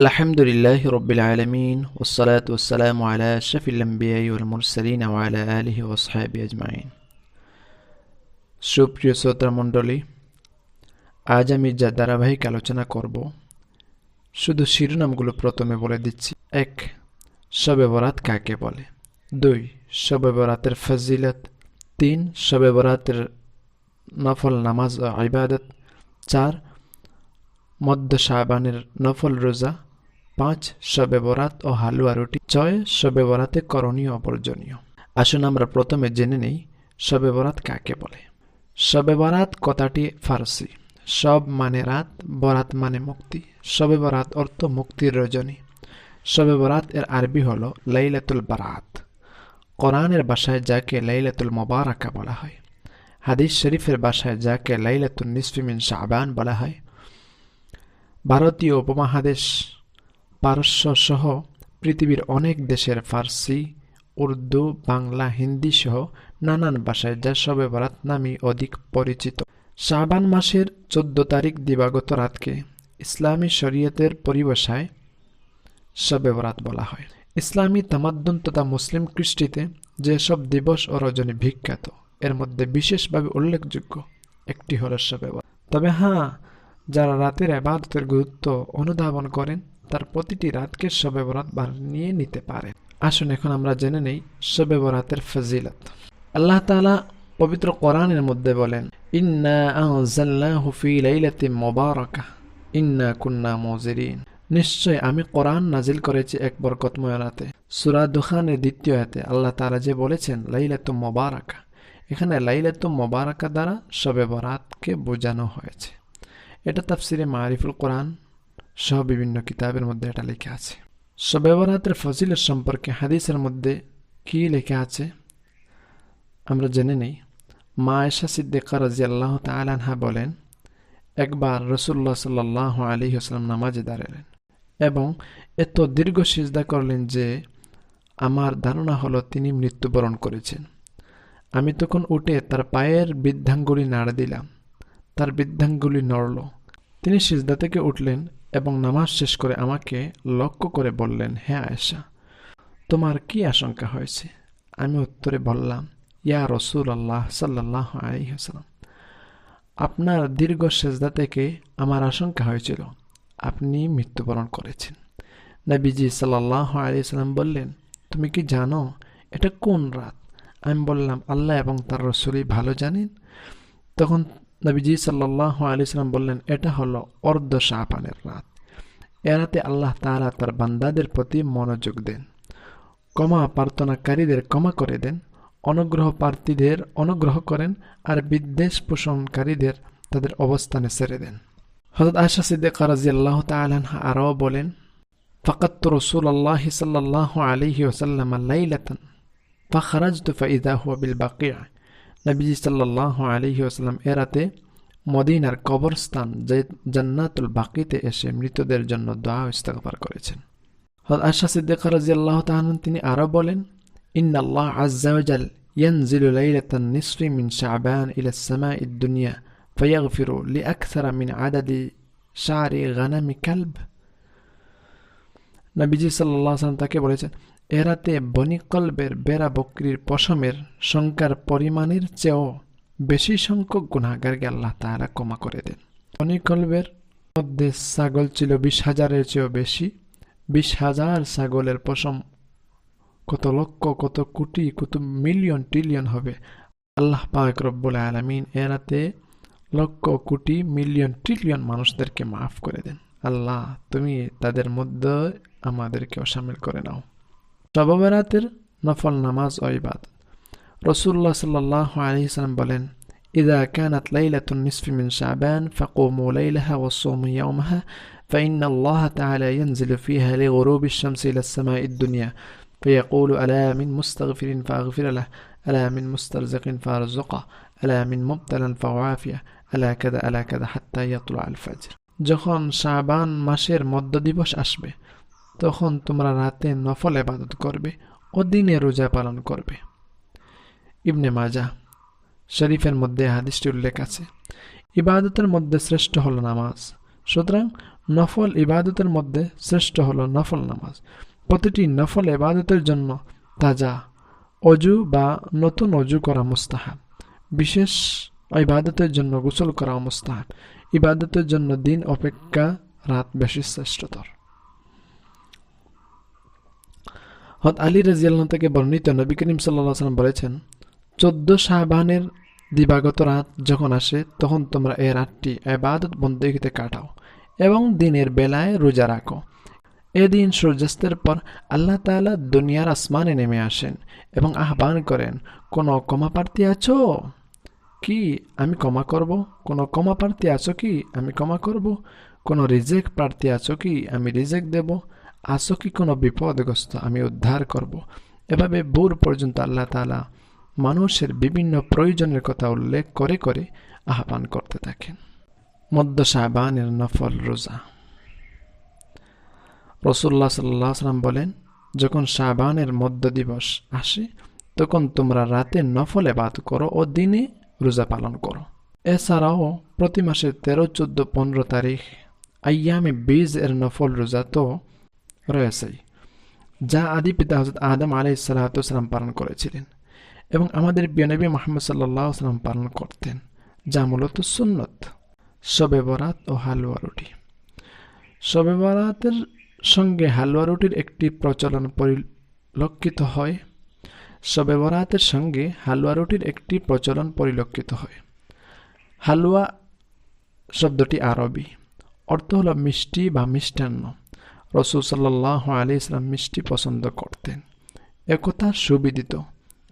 আলহামদুলিল্লাহ রবিল আলমিন ওসলাত ওসালাম আলা শফিল্লাম্বিয়াউল মুরসালিন আলা আলহি ওসাহাবি আজমাইন। সুপ্রিয় শ্রোতা মণ্ডলী, আজ আমি যা ধারাবাহিক আলোচনা করব, শুধু শিরোনামগুলো প্রথমে বলে দিচ্ছি। এক শবে বরাত কাকে বলে? দুই শবে বরাতের ফজিলত। তিন শবে বরাতের নফল নামাজ ও ইবাদত। চার, মধ্য শাহবানের নফল রোজা। পাঁচ শবে বরাত ও হালুয়া রুটি, ছয় শবে বরাতে করণীয় অপরজনীয় আসুন আমরা প্রথমে জেনে নেই শবে বরাত কাকে বলে। শবে বরাত কথাটি ফার্সি। সব মানে রাত, বরাত মানে মুক্তি। শবে বরাত অর্থ মুক্তির রজনী। শবে বরাত এর আরবি হল লাইলাতুল বারাত। কোরআনের বাসায় যাকে লাইলাতুল মোবারাকা বলা হয়। হাদিস শরীফের বাসায় যাকে লাইলাতুল নিসফিমিন শাহবান বলা হয়। ভারতীয় উপমহাদেশ পারস্য সহ পৃথিবীর অনেক দেশের ফার্সি, উর্দু, বাংলা, হিন্দি সহ নানান ভাষায় যা শবে বরাত নামে অধিক পরিচিত। শাবান মাসের চোদ্দ তারিখ দিবাগত রাতকে ইসলামী শরীয়তের পরিভাষায় শবে বরাত বলা হয়। ইসলামী তামাদ্দুন তথা মুসলিম কৃষ্টিতে যেসব দিবস ও রজনী বিখ্যাত, এর মধ্যে বিশেষভাবে উল্লেখযোগ্য একটি হল বরাত তবে হ্যাঁ যারা রাতের আবাদতের গুরুত্ব অনুধাবন করেন তার প্রতিটি রাতকে শবে বরাত বানিয়ে নিতে পারেন আসুন এখন আমরা জেনে নেই শবে বরাতের ফজিলত। আল্লাহ তাআলা পবিত্র কোরআনের মধ্যে বলেন, ইন্না আনজালনাহু ফি ইন্না কুন্না মুজিরিন। নিশ্চয় আমি কোরআন নাজিল করেছি এক বরকতময় রাতে। সূরা দুখানের দ্বিতীয় হাতে আল্লাহ তাআলা যে বলেছেন লাইলাতুম মুবারাকা এখানে লাইলাতুম মুবারাকা দ্বারা শবে বরাতকে বোঝানো হয়েছে। এটা তাফসিরে মারিফুল কোরআন। সহ বিভিন্ন কিতাবের মধ্যে এটা লেখা আছে। বরাতের ফজিলত সম্পর্কে হাদিসের মধ্যে কি লেখা আছে? আমরা জেনে নেই। মা এশা সিদ্দিকা রাজি আল্লাহ তালানহা বলেন, একবার রসুল্লাহ সাল্লাহ আলী আসলাম নামাজে দাঁড়ালেন এবং এত দীর্ঘ সিজদা করলেন যে আমার ধারণা হলো তিনি মৃত্যুবরণ করেছেন। আমি তখন উঠে তার পায়ের বৃদ্ধাঙ্গুলি নাড়া দিলাম, তার বৃদ্ধাঙ্গুলি নড়ল। তিনি সিজদা থেকে উঠলেন এবং নামাজ শেষ করে আমাকে লক্ষ্য করে বললেন হ্যাঁ আয়েশা, তোমার কি আশঙ্কা হয়েছে? আমি উত্তরে বললাম, ইয়া রসুল আল্লাহ সাল্লাহ আলহিহাসাল্লাম আপনার দীর্ঘ সেজদা থেকে আমার আশঙ্কা হয়েছিল। আপনি মৃত্যুবরণ করেছেন। নবীজি সাল্লাহ আলিয়াল্লাম বললেন, তুমি কি জানো, এটা কোন রাত? আমি বললাম, আল্লাহ এবং তার রসুলই ভালো জানেন? তখন নবীজি সাল্লাহ আলিয়াল্লাম বললেন, এটা হলো অর্ধ শাহপানের রাত। এ রাতে আল্লাহ তারা তার বান্দাদের প্রতি মনোযোগ দেন কমা প্রার্থনাকারীদের ক্ষমা করে দেন, অনুগ্রহ প্রার্থীদের অনুগ্রহ করেন আর বিদ্বেষ পোষণকারীদের তাদের অবস্থানে সেরে দেন। হজরত আশা সিদ্দিক রাজি আল্লাহ তালাহা আরও বলেন ফকত রসুল আল্লাহ সাল্লাহ আলহি ওসাল্লাম আল্লাহ ফখরাজ তুফা ইদাহ বিল বাকিয়া নবীজি সাল্লাহ আলহি ওসাল্লাম এরাতে মদিনার কবরস্থান যে জান্নাতুল বাকিতে এসে মৃতদের জন্য দোয়া ইস্তেগফার করেছেন হজরত আশা সিদ্দিকা রাজি আল্লাহ তাহান তিনি আরও বলেন إن الله عز وجل ينزل ليلة النصف من شعبان إلى السماء الدنيا فيغفر لأكثر من عدد شعر غنم كلب নবীজি সাল্লাহ সাল্লাম তাকে বলেছেন এরাতে বনিকল্বের বেড়া বকরির পশমের সংখ্যার পরিমাণের চেয়েও বেশি সংখ্যক গুণাগারকে আল্লাহ তাহারা ক্ষমা করে দেন। বনিকল্বের মধ্যে ছাগল ছিল বিশ হাজারের চেয়েও বেশি। বিশ হাজার ছাগলের পশম কত লক্ষ, কত কোটি, কত মিলিয়ন, ট্রিলিয়ন হবে। আল্লাহ পাক রব্বুল আলমিন এরাতে লক্ষ, কোটি, মিলিয়ন, ট্রিলিয়ন মানুষদেরকে মাফ করে দেন। আল্লাহ, তুমি তাদের মধ্যে আমাদেরকেও সামিল করে নাও। সবাবেরাতের নফল নামাজ ও ইবাদ রসুল্লাহ সাল্লাহ আলি সাল্লাম বলেন إذا كانت ليلة النصف من شعبان فقوموا ليلها وصوموا يومها فإن الله تعالى ينزل فيها لغروب الشمس إلى السماء الدنيا فيقول ألا من مستغفر فأغفر له ألا من مسترزق فأرزقه ألا من مبتلا فأعافيه ألا كذا ألا كذا حتى يطلع الفجر যখন শাবান মাসের মধ্য দিবস আসবে তখন তোমরা রাতে নফল এবাদত করবে ও দিনে রোজা পালন করবে। ইবনে মাজা শরীফের মধ্যে হাদিসটি উল্লেখ আছে, ইবাদতের মধ্যে শ্রেষ্ঠ হল নামাজ, সুতরাং নফল ইবাদতের মধ্যে শ্রেষ্ঠ হলো নফল নামাজ। প্রতিটি নফল ইবাদতের জন্য তাজা অজু বা নতুন অজু করা মুস্তাহাব, বিশেষ ইবাদতের জন্য গোসল করা মুস্তাহাব, ইবাদতের জন্য দিন অপেক্ষা রাত বেশি শ্রেষ্ঠতর। হত আলী রাজিয়াল্লাহ থেকে বর্ণিত নবী করিম সাল্লাম বলেছেন, চোদ্দ শাহবানের দিবাগত রাত যখন আসে, তখন তোমরা এই রাতটি এবাদত বন্দীতে কাটাও এবং দিনের বেলায় রোজা রাখো। এদিন সূর্যাস্তের পর আল্লাহ তাআলা দুনিয়ার আসমানে নেমে আসেন এবং আহ্বান করেন, কোনো ক্ষমা প্রার্থী আছো? কি? আমি ক্ষমা করব? কোনো ক্ষমা প্রার্থী আছো কি? আমি ক্ষমা করব? কোনো রিজেক্ট প্রার্থী আছো কি? আমি রিজেক্ট দেব? আছো কি কোনো বিপদগ্রস্ত? আমি উদ্ধার করব। এভাবে ভোর পর্যন্ত আল্লাহ তালা মানুষের বিভিন্ন প্রয়োজনের কথা উল্লেখ করে করে আহ্বান করতে থাকেন। মধ্য শাহবানের নফল রোজা। রসুল্লাহ সাল্লাহ সাল্লাম বলেন, যখন শাহবানের মধ্য দিবস আসে, তখন তোমরা রাতে নফলে এবাদ করো ও দিনে রোজা পালন করো। এছাড়াও প্রতি মাসের তেরো, চোদ্দ, পনেরো তারিখ আয়ামে বীজ এর নফল রোজা তো রয়েছেই যা আদি পিতা হজরত আদম আলাই সাল্লাহাম পালন করেছিলেন এবং আমাদের বিয়নবী মোহাম্মদ সাল্লাহ সাল্লাম পালন করতেন, যা মূলত সুন্নত। শবে বরাত ও হালুয়া রুটি। শবে বরাতের সঙ্গে হালুয়া রুটির একটি প্রচলন পরিলক্ষিত হয়। শবে বরাতের সঙ্গে হালুয়া রুটির একটি প্রচলন পরিলক্ষিত হয়। হালুয়া শব্দটি আরবি। অর্থ হলো মিষ্টি বা মিষ্টান্ন। রসুল সাল্লাহ আলি ইসলাম মিষ্টি পছন্দ করতেন। একথা সুবিদিত।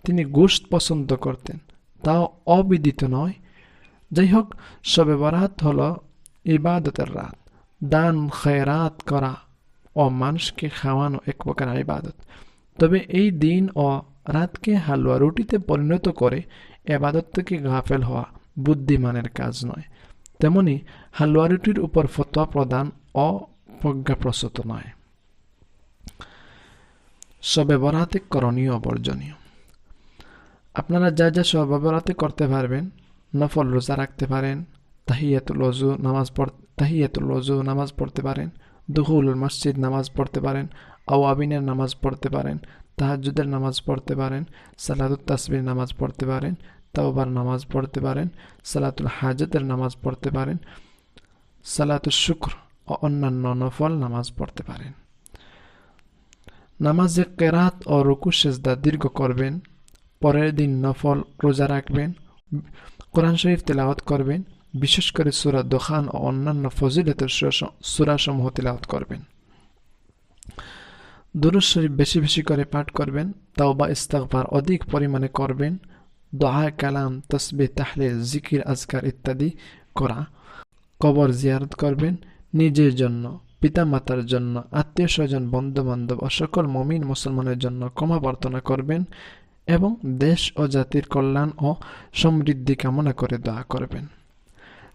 তিনি গোস্ত পছন্দ করতেন। তাও অবিদিত নয়। যাই হোক সবে বরাত হল ইবাদতের রাত। দান খেরাত করা ও মানুষকে খাওয়ানো এক প্রকার ইবাদত। তবে এই দিন ও রাতকে হালুয়া রুটিতে পরিণত করে এবাদত থেকে গাফেল হওয়া বুদ্ধিমানের কাজ নয়। তেমনি হালুয়া রুটির উপর ফতোয়া প্রদান অপ্রজ্ঞাপ্রসূত নয়। সবে করণীয় অবর্জনীয়। আপনারা যা যা সবে করতে পারবেন, নফল রোজা রাখতে পারেন, তাহিয়াতুল অজু নামাজ পড়, তাহিয়াতুল অজু নামাজ পড়তে পারেন দুহুল মসজিদ নামাজ পড়তে পারেন, আওয়াবিনের নামাজ পড়তে পারেন তাহাজুদের নামাজ পড়তে পারেন সালাদুল তাসবির নামাজ পড়তে পারেন, তাওবার নামাজ পড়তে পারেন, সালাতুল হাজতের নামাজ পড়তে পারেন সালাতুল শুক্র ও অন্যান্য নফল নামাজ পড়তে পারেন। নামাজে কেরাত ও রুকু সেজদা দীর্ঘ করবেন, পরের দিন নফল রোজা রাখবেন, কোরআন শরীফ তেলাওয়াত করবেন, বিশেষ করে সুরা দোকান ও অন্যান্য ফজিলতের সুরাসমূহ তেলাওয়াত করবেন। দুরুজ শরীফ বেশি বেশি করে পাঠ করবেন তাও বা ইস্তাকবার অধিক পরিমাণে করবেন দোহা কালাম তসবে তাহলে জিকির, আজকার ইত্যাদি করা। কবর জিয়ারত করবেন নিজের জন্য, পিতামাতার জন্য আত্মীয় স্বজন বন্ধু বান্ধব ও সকল মমিন মুসলমানের জন্য ক্ষমা প্রার্থনা করবেন এবং দেশ ও জাতির কল্যাণ ও সমৃদ্ধি কামনা করে দোয়া করবেন।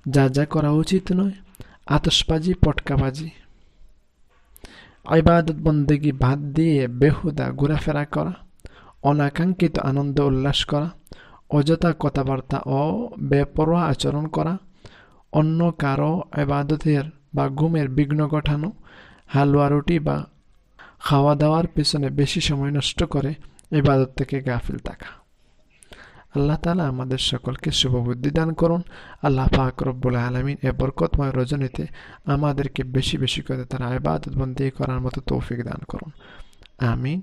যা যা করা উচিত নয় আতসবাজি পটকাবাজি। ইবাদত বন্দেগি বাদ দিয়ে বেহুদা ঘোরাফেরা করা, অনাকাঙ্ক্ষিত আনন্দ উল্লাস করা, অযথা কথাবার্তা ও বেপরোয়া আচরণ করা, অন্য কারও এবাদতের বা ঘুমের বিঘ্ন ঘটানো, হালুয়া রুটি বা খাওয়া দাওয়ার পেছনে বেশি সময় নষ্ট করে এবাদত থেকে গাফিল থাকা। আল্লাহ তালা আমাদের সকলকে শুভবুদ্ধি দান করুন। আল্লাহ পাক রব্বুল আলমিন এ বরকতময় রজনীতে আমাদেরকে বেশি বেশি করে তারা আবাদত বন্দী করার মতো তৌফিক দান করুন। আমিন।